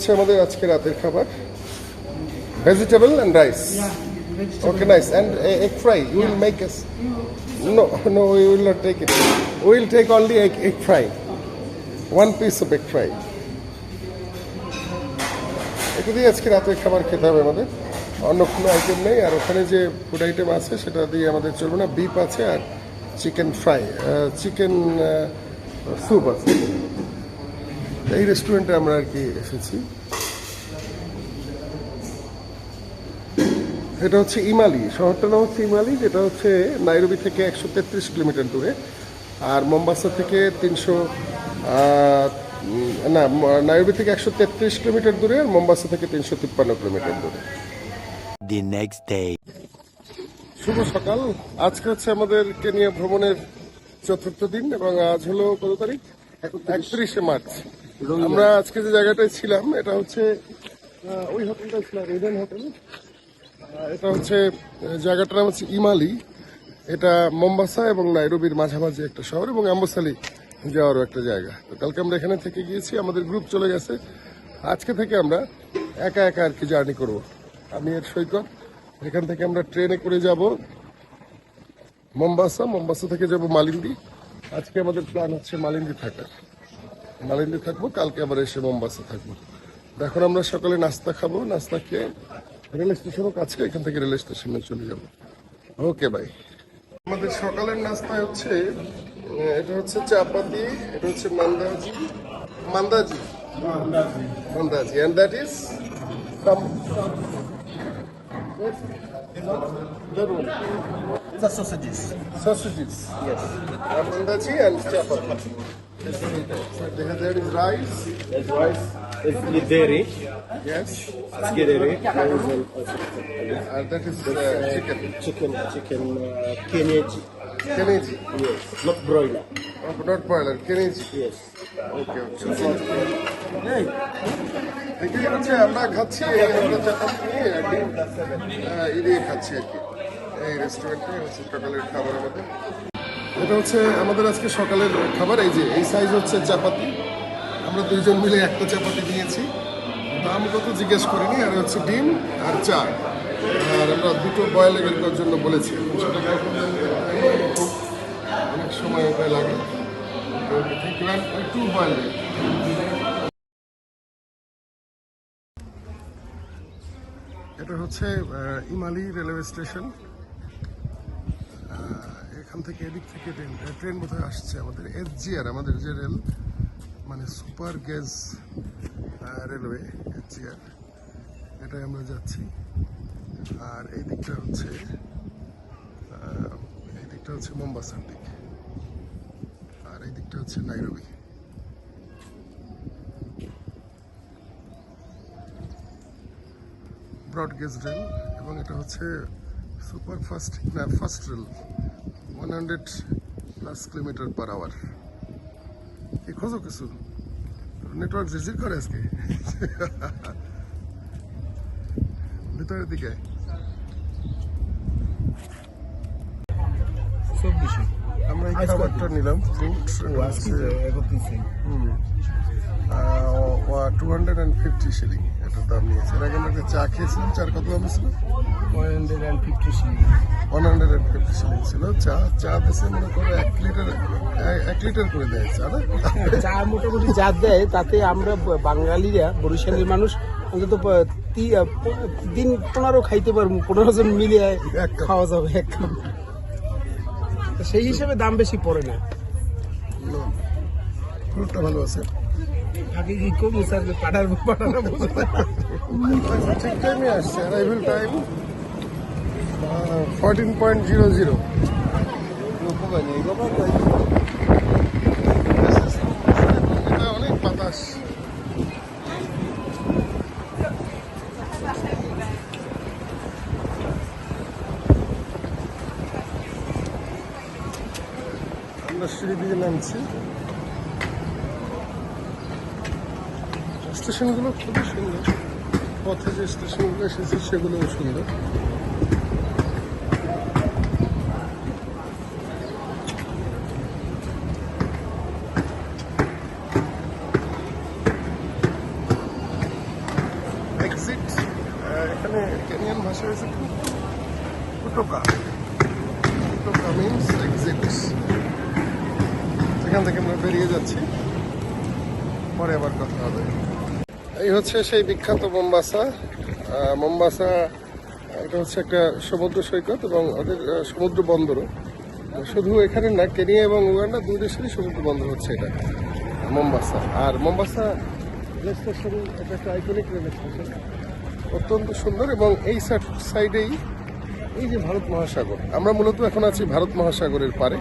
হচ্ছে আমাদের আজকে রাতের খাবার। Vegetable and rice okay nice. And egg fry you will make us. No, no, we will not take it. We will take only egg, egg fry. One piece of egg এটা দিয়ে আজকে রাতের খাবার খেতে হবে আমাদের। অন্য কোনো আইটেম নেই। আর ওখানে যে ফুড আইটেম আছে সেটা দিয়ে আমাদের চলবে না। বিপ আছে আর চিকেন ফ্রাই চিকেন স্যুপ আছে। এই রেস্টুরেন্টে আমরা আর কি এসেছি। এটা হচ্ছে ইমালি। শহরটার নাম হচ্ছে ইমালি যেটা হচ্ছে নাইরোবি থেকে একশো তেত্রিশ কিলোমিটার দূরে। আর মোম্বাসা থেকে তিনশো না নাইরোবি থেকে একশো তেত্রিশ কিলোমিটার দূরে আর মোম্বাসা থেকে তিনশো তিপ্পান্ন কিলোমিটার দূরে। Next day. শুভ সকাল। আজকে হচ্ছে আমাদের কেনিয়া ভ্রমণের চতুর্থ দিন এবং আজ হলো কত তারিখ? একত্রিশে মার্চ। আমরা আজকে যে জায়গাটায় ছিলাম এটা হচ্ছে ওই হোটেলটা ছিল রেডেন হোটেল এটা হচ্ছে জায়গাটার নাম হচ্ছে ইমালি। এটা মোম্বাসা এবং নাইরোবির মাঝামাঝি একটা শহর এবং আম্বসালি যাওয়ারও একটা জায়গা। তো কালকে আমরা এখানে থেকে গিয়েছি, আমাদের গ্রুপ চলে গেছে। আজকে থেকে আমরা একা একা আর কি জার্নি করব। আমি এর সৈকত, এখান থেকে আমরা ট্রেনে করে যাব মোম্বাসা। মোম্বাসা থেকে যাব মালিন্দি। আজকে আমাদের প্ল্যান হচ্ছে মালিন্দি থাকার। মালিন্দি থাকব, কালকে আবার এসে মোম্বাসা থাকব। এখন আমরা সকালে নাস্তা খাব, নাস্তা খেয়ে রেল স্টেশনও কাছে এখান থেকে রেল স্টেশনে চলে যাব। Okay bye. আমাদের সকালের নাস্তায় হচ্ছে এটা হচ্ছে চাপাতি এটা হচ্ছে মান্দাজি। মান্দাজি? মান্দাজি। And that is that one The sausages. sausages Yes. mandaji and chapati there is rice. Rice. It's lideri. yes. There is and that is uh, chicken chicken, chicken, uh, kienyeji. keneji Yes. Not broiler. oh, not broiler keneji Yes. okay okay এখানে হচ্ছে আমরা খাচ্ছি আমরা চাপাতি নিয়ে ডিম আহ, খাচ্ছি আর কি এই রেস্টুরেন্টে হচ্ছে সকালের খাবার আমাদের এটা হচ্ছে আমাদের আজকে সকালের খাবার এই যে এই সাইজ হচ্ছে চাপাতি আমরা দুইজন মিলে একটা চাপাতি দিয়েছি। দাম কত জিজ্ঞেস করিনি, আর হচ্ছে ডিম আর চা। আর আমরা দুটো বয়েল করার জন্য বলেছি অনেক সময় ওটা লাগে। টু বয়েল এটা হচ্ছে ইমালি রেলওয়ে স্টেশন এখান থেকে এদিক থেকে ট্রেন ট্রেন বোধহয় আসছে আমাদের এসজিআর আমাদের যে রেল মানে সুপার গ্যাস রেলওয়ে এসজিআর এটাই আমরা যাচ্ছি। আর এই দিকটা হচ্ছে এই দিকটা হচ্ছে মোম্বাসার দিক। আর এই দিকটা হচ্ছে নাইরবি ব্রড গেজ রেল এবং এটা হচ্ছে সুপার ফাস্ট না fast rail one hundred plus kilometre per hour কি খোঁজো কিছু। নেটওয়ার্ক ঝিঝির করে আজকে? ভিতরের দিকে। আমরা এই খাবারটা নিলাম fruit two hundred and fifty shilling এটার দাম নিয়েছে। এর আগে আমরা একটা চা খেয়েছিলাম চার কত দাম ছিল? One hundred and fifty one hundred and ছিল। চা চা মনে করো এক লিটার এক লিটার করে দেয় চা না? চা মোটামুটি যা দেয় তাতে আমরা বাঙালিরা বরিশালের মানুষ অন্তত দিন পনেরো খাইতে পারব পনেরো জন মিলে এক খাওয়া যাবে এক কাপ। সেই হিসেবে দাম বেশি পড়ে না। ফ্রুটটা ভালো আছে। আগে কি কম স্যার পাঠার পাঠানো ঠিক টাইমে আসছে। Arrival time fourteen point zero zero অনেক বাতাস। আমরা নামছি। স্টেশনগুলো খুবই সুন্দর। পথে যে স্টেশনগুলো এসেছে সেগুলোও সুন্দর। এখান থেকে আমরা বেরিয়ে যাচ্ছি। পরে আবার কথা হবে। এই হচ্ছে সেই বিখ্যাত মোম্বাসা। মোম্বাসা, এটা হচ্ছে একটা সমুদ্র সৈকত এবং ওদের সমুদ্র বন্দরও শুধু এখানে না, কেনিয়া এবং উগান্ডা দুই দেশেরই সমুদ্র বন্দর হচ্ছে এটা, মোম্বাসা। আর মোম্বাসা রেল স্টেশন, এটা একটা আইকনিক রেল স্টেশন। অত্যন্ত সুন্দর এবং এই সাইডেই এই যে ভারত মহাসাগর, আমরা মূলত এখন আছি ভারত মহাসাগরের পারে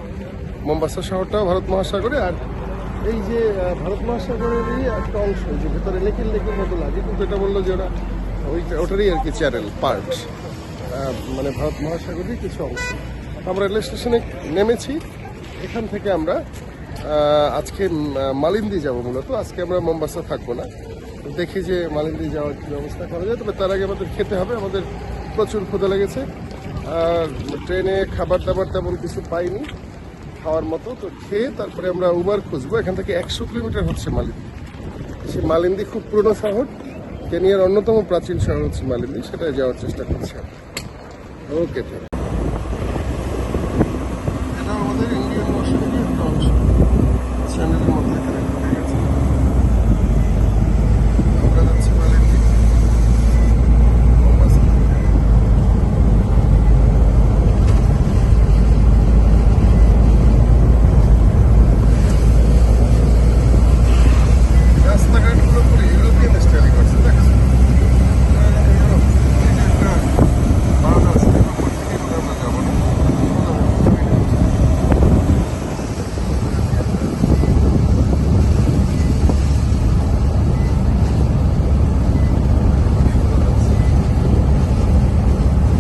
মোম্বাসা শহরটাও ভারত মহাসাগরে, আর এই যে ভারত মহাসাগরেরই একটা অংশ যে ভেতরে লেকের লেকের মতো লাগে, কিন্তু এটা বলল যে ওরা ওইটা ওটারই আর কি চ্যানেল পার্ট মানে ভারত মহাসাগরেরই কিছু অংশ। আমরা রেল স্টেশনে নেমেছি, এখান থেকে আমরা আজকে মালিন্দি যাব মূলত। আজকে আমরা মোম্বাসা থাকব না। দেখি যে মালিন্দি যাওয়ার কি ব্যবস্থা করা যায়, তবে তার আগে আমাদের খেতে হবে, আমাদের প্রচুর ক্ষুদা লেগেছে। আর ট্রেনে খাবার দাবার তেমন কিছু পাইনি। খাওয়ার মতো, তো খেয়ে তারপরে আমরা উবার খুঁজবো। এখান থেকে একশো কিলোমিটার হচ্ছে মালিন্দি। সে মালিন্দি খুব পুরনো শহর, কেনিয়ার অন্যতম প্রাচীন শহর হচ্ছে মালিন্দি সেটাই যাওয়ার চেষ্টা করছি ওকে এটা আমাদের ইন্ডিয়ান ওশানের একটা অংশ চ্যানেলের মধ্যে এখানে ঢুকে গেছে আমরা যাচ্ছি মালিন্দি মোম্বাসা। রাস্তাঘাট পুরোপুরি ইউরোপিয়ান স্টাইলে করছে দেখছ ইউরোপ এই যে একটা বাঁধ আছে এর উপর থেকে বোধহয় আমরা যাব না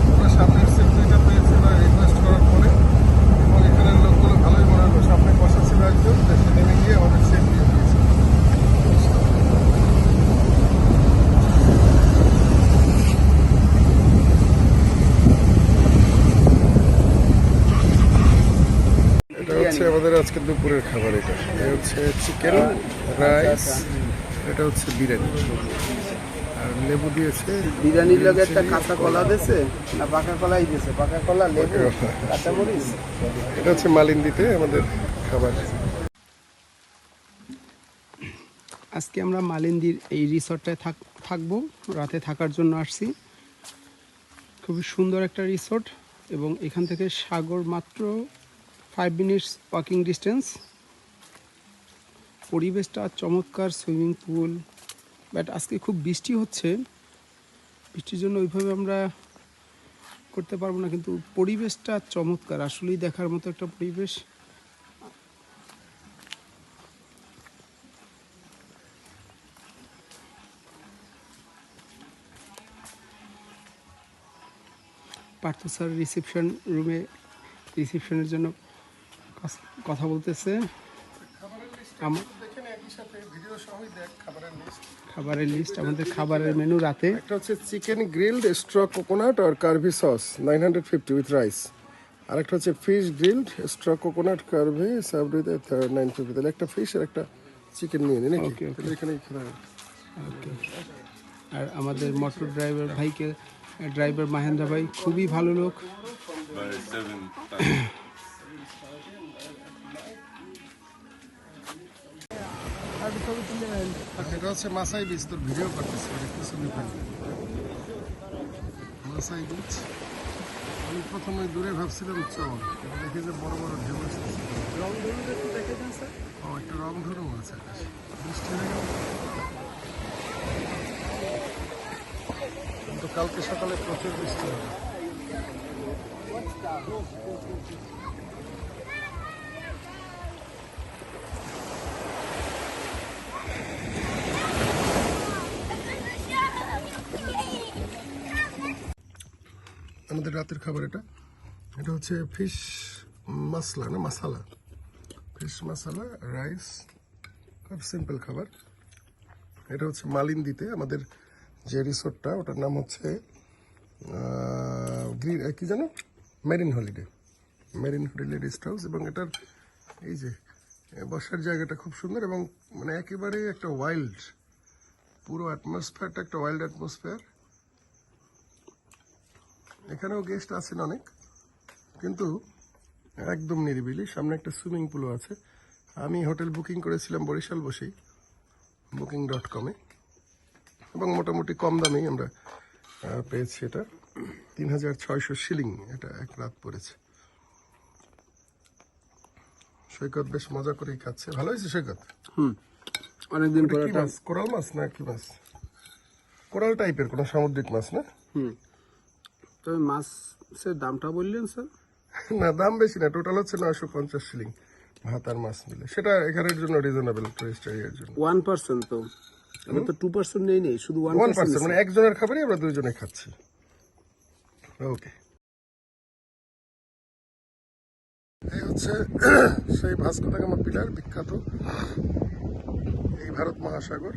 আমরা সামনের সিট দুইটা পেয়েছি বা রিকোয়েস্ট করার পরে এবং এখানের লোকগুলো ভালোই মনে হলো সামনে বসা ছিল একজন সে নেমে গিয়ে আমাদের সিট দিয়ে দিয়েছে এটা হচ্ছে আমাদের আজকে দুপুরের খাবার এটা। এটা হচ্ছে চিকেন রাইস এটা হচ্ছে বিরিয়ানি। আর লেবু দিয়েছে বিরিয়ানির লগে একটা কাঁচা কলা দিছে না পাকা কলাই দিছে পাকা কলা লেবু কাঁচা মরিচ? এটা হচ্ছে মালিন্দিতে আমাদের খাবার। আজকে আমরা মালিন্দির এই রিসর্টটায় থাক থাকব। রাতে থাকার জন্য আসছি। খুবই সুন্দর একটা রিসর্ট এবং এখান থেকে সাগর মাত্র ফাইভ মিনিটস ওয়াকিং ডিস্টেন্স পরিবেশটা চমৎকার সুইমিং পুল বাট আজকে খুব বৃষ্টি হচ্ছে। বৃষ্টির জন্য ওইভাবে আমরা করতে পারব না, কিন্তু পরিবেশটা চমৎকার। আসলেই দেখার মতো একটা পরিবেশ। পার্থ স্যার রিসেপশন রুমে রিসেপশনের জন্য কথা বলতেছে। আম- দেখেন একই সাথে ভিডিও সহই দেখ খাবারের লিস্ট খাবারের লিস্ট আমাদের খাবারের মেনু রাতে। একটা হচ্ছে chicken grilled straw coconut R curry sauce nine hundred fifty with rice আর একটা হচ্ছে fish grilled straw coconut curry serve with nine fifty তাহলে একটা ফিশ আর একটা চিকেন নিয়ে নিই নাকি. তাহলে এখানে ওকে আর আমাদের মোটর ড্রাইভার ভাইকে ড্রাইভার মাহেন্দ্র ভাই খুবই ভালো লোক। এটা হচ্ছে মাসাই বিচ তোর ভিডিও করতেছে দেখতেছি মাসাই বিচ আমি প্রথমে দূরে ভাবছিলাম চল দেখি যে বড় বড় ঢেউ এসেছে ও, একটা রং ধরু আছে বৃষ্টি হয়ে গেল। কিন্তু কালকে সকালে প্রচুর বৃষ্টি হবে। আমাদের রাতের খাবার এটা। এটা হচ্ছে ফিশ মশলা না মশালা ফিশ মশালা রাইস খুব সিম্পল খাবার। এটা হচ্ছে মালিন্দিতে আমাদের যে রিসোর্টটা, ওটার নাম হচ্ছে কি জানো? Marine holiday. Marine holiday rest house এবং এটার এই যে বসার জায়গাটা খুব সুন্দর এবং মানে একেবারে একটা ওয়াইল্ড পুরো অ্যাটমসফিয়ারটা একটা ওয়াইল্ড অ্যাটমসফিয়ার এখানেও গেস্ট আছেন অনেক কিন্তু একদম নিরিবিলি। সামনে একটা সুইমিং পুলও আছে। আমি হোটেল বুকিং করেছিলাম বরিশাল বসেই বুকিং ডট কমে এবং মোটামুটি কম দামেই আমরা পেয়েছি এটা। তিন হাজার ছয়শো শিলিং এটা এক রাত পড়েছে। সৈকত বেশ মজা করেই খাচ্ছে। ভালো হয়েছে সৈকত? হুম। অনেকদিন কোরাল মাছ না কি মাছ? কোরাল টাইপের কোনো সামুদ্রিক মাছ না? হুম। তবে মাছের দামটা বললেন স্যার? না দাম বেশি না টোটাল হচ্ছে নয়শো পঞ্চাশ শিলিং ভাত আর মাছ মিলে। সেটা এখানের জন্য রিজনেবল টুরিস্ট এরিয়ার জন্য। ওয়ান পার্সেন্ট তো। আমি তো টু পার্সেন্ট নেই নেই শুধু ওয়ান পার্সেন্ট পার্সেন্ট মানে একজনের খাবারই আমরা দুইজনে খাচ্ছি। ওকে এই হচ্ছে সেই ভাস্কো দা গামা পিলার বিখ্যাত এই ভারত মহাসাগর।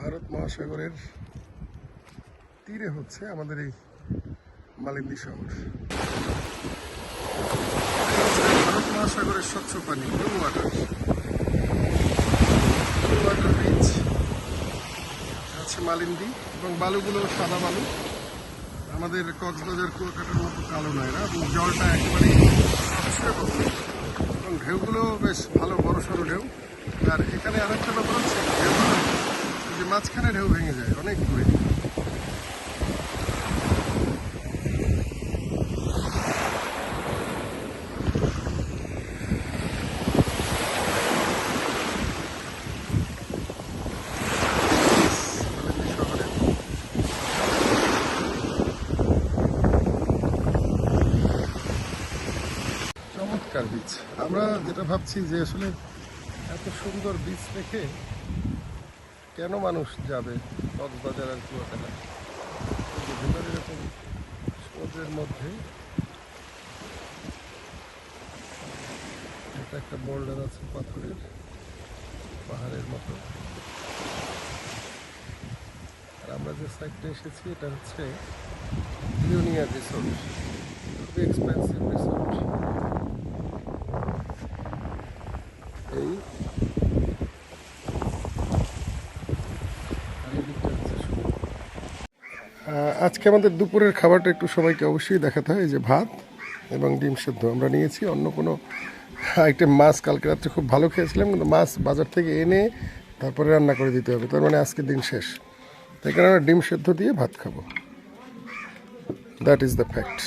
ভারত মহাসাগরের তীরে হচ্ছে আমাদের এই মালিন্দি শহর ভারত মহাসাগরের স্বচ্ছ পানি blue water blue water beach আছে মালিন্দি এবং বালুগুলো সাদা বালু। আমাদের কক্সবাজার, কুয়াকাটার মতো কালো নয় না, এবং জলটা একেবারেই এবং ঢেউগুলো বেশ ভালো, বড় সড়ো ঢেউ। আর এখানে আরেকটা ব্যাপার হচ্ছে, ঢেউ যে মাঝখানে ঢেউ ভেঙে যায়, অনেক দূরে মালিন্দি শহরে চমৎকার বীজ আমরা যেটা ভাবছি যে আসলে এত সুন্দর বীজ রেখে কেন মানুষ যাবে কক্সবাজার আর কুয়াকাটা? ভেতরে এরকম সমুদ্রের মধ্যে এটা একটা বোল্ডার আছে পাথরের, পাহাড়ের মতো। আর আমরা যে সাইডটা এসেছি, এটা হচ্ছে ইউনিয়া রিসোর্ট খুবই এক্সপেন্সিভ রিসোর্ট এই। আজকে আমাদের দুপুরের খাবারটা একটু সবাইকে অবশ্যই দেখাতে হয় যে ভাত এবং ডিম সেদ্ধ। আমরা নিয়েছি অন্য কোনো আইটেম মাছ কালকে রাত্রে খুব ভালো খেয়েছিলাম, কিন্তু মাছ বাজার থেকে এনে তারপরে রান্না করে দিতে হবে, তার মানে আজকে দিন শেষ। তাই কারণে আমরা ডিম সেদ্ধ দিয়ে ভাত খাব। That is the fact